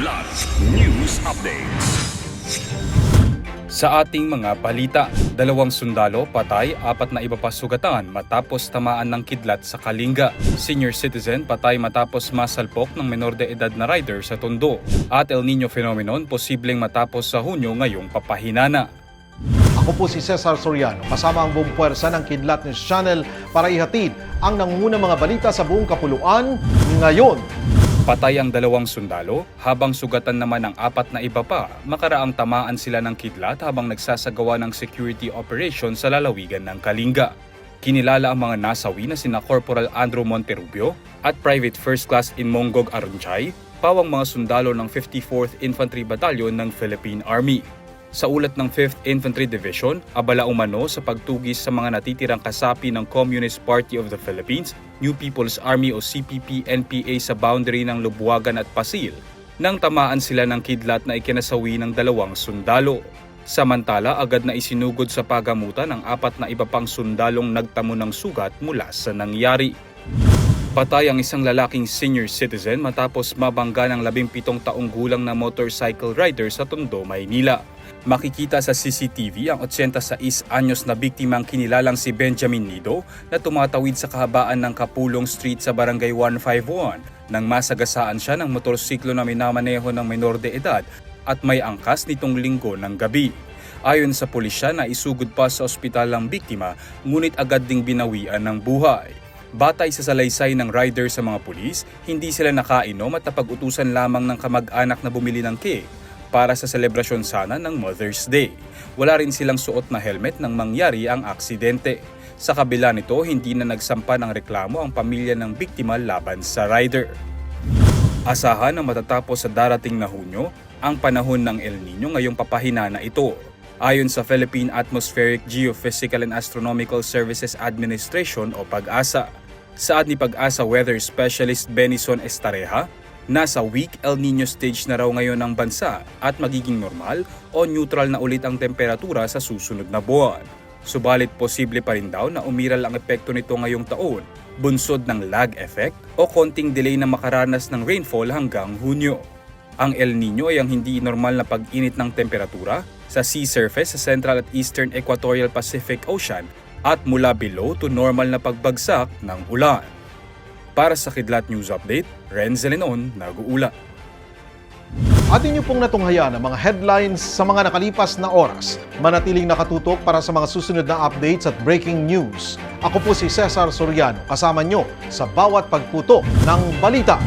Kidlat News Updates. Sa ating mga balita, dalawang sundalo patay, apat na iba pa sugatan matapos tamaan ng kidlat sa Kalinga. Senior citizen patay matapos masalpok ng menor de edad na rider sa Tondo. At El Nino phenomenon posibleng matapos sa Hunyo ngayong papahinana. Ako po si Cesar Soriano, kasama ang buong puwersa ng Kidlat News Channel para ihatid ang nangungunang mga balita sa buong kapuluan ngayon. Patay ang dalawang sundalo, habang sugatan naman ang apat na iba pa, makaraang tamaan sila ng kidlat habang nagsasagawa ng security operation sa lalawigan ng Kalinga. Kinilala ang mga nasawi na sina Corporal Andrew Monterubio at Private First Class Inmongog Arunchay, pawang mga sundalo ng 54th Infantry Battalion ng Philippine Army. Sa ulat ng 5th Infantry Division, abala umano sa pagtugis sa mga natitirang kasapi ng Communist Party of the Philippines, New People's Army o CPP-NPA sa boundary ng Lubuagan at Pasil, nang tamaan sila ng kidlat na ikinasawi ng dalawang sundalo. Samantala, agad na isinugod sa pagamutan ang apat na iba pang sundalong nagtamo ng sugat mula sa nangyari. Patay ang isang lalaking senior citizen matapos mabangga ng 17 taong gulang na motorcycle rider sa Tondo, Maynila. Makikita sa CCTV ang 86 anyos na biktimang kinilalang si Benjamin Nido na tumatawid sa kahabaan ng Kapulong Street sa Barangay 151 nang masagasaan siya ng motorsiklo na minamaneho ng menor de edad at may angkas nitong linggo ng gabi. Ayon sa pulisya na isugod pa sa ospital ang biktima ngunit agad ding binawian ng buhay. Batay sa salaysay ng rider sa mga pulis, hindi sila nakainom at napag-utusan lamang ng kamag-anak na bumili ng cake para sa selebrasyon sana ng Mother's Day. Wala rin silang suot na helmet nang mangyari ang aksidente. Sa kabila nito, hindi na nagsampa ng reklamo ang pamilya ng biktima laban sa rider. Asahan na matatapos sa darating na Hunyo ang panahon ng El Nino ngayong papahina na ito. Ayon sa Philippine Atmospheric Geophysical and Astronomical Services Administration o PAG-ASA. Saad ni PAG-ASA Weather Specialist Benison Estareja, nasa weak El Nino stage na raw ngayon ang bansa at magiging normal o neutral na ulit ang temperatura sa susunod na buwan. Subalit posible pa rin daw na umiral ang epekto nito ngayong taon, bunsod ng lag effect o konting delay na makaranas ng rainfall hanggang Hunyo. Ang El Nino ay ang hindi normal na pag-init ng temperatura sa sea surface sa Central at Eastern Equatorial Pacific Ocean at mula below to normal na pagbagsak ng ulan. Para sa Kidlat News Update, Renzel Lenon, nag-uula. Atin niyo pong natunghayan ang mga headlines sa mga nakalipas na oras. Manatiling nakatutok para sa mga susunod na updates at breaking news. Ako po si Cesar Soriano, kasama nyo sa bawat pagputo ng balita.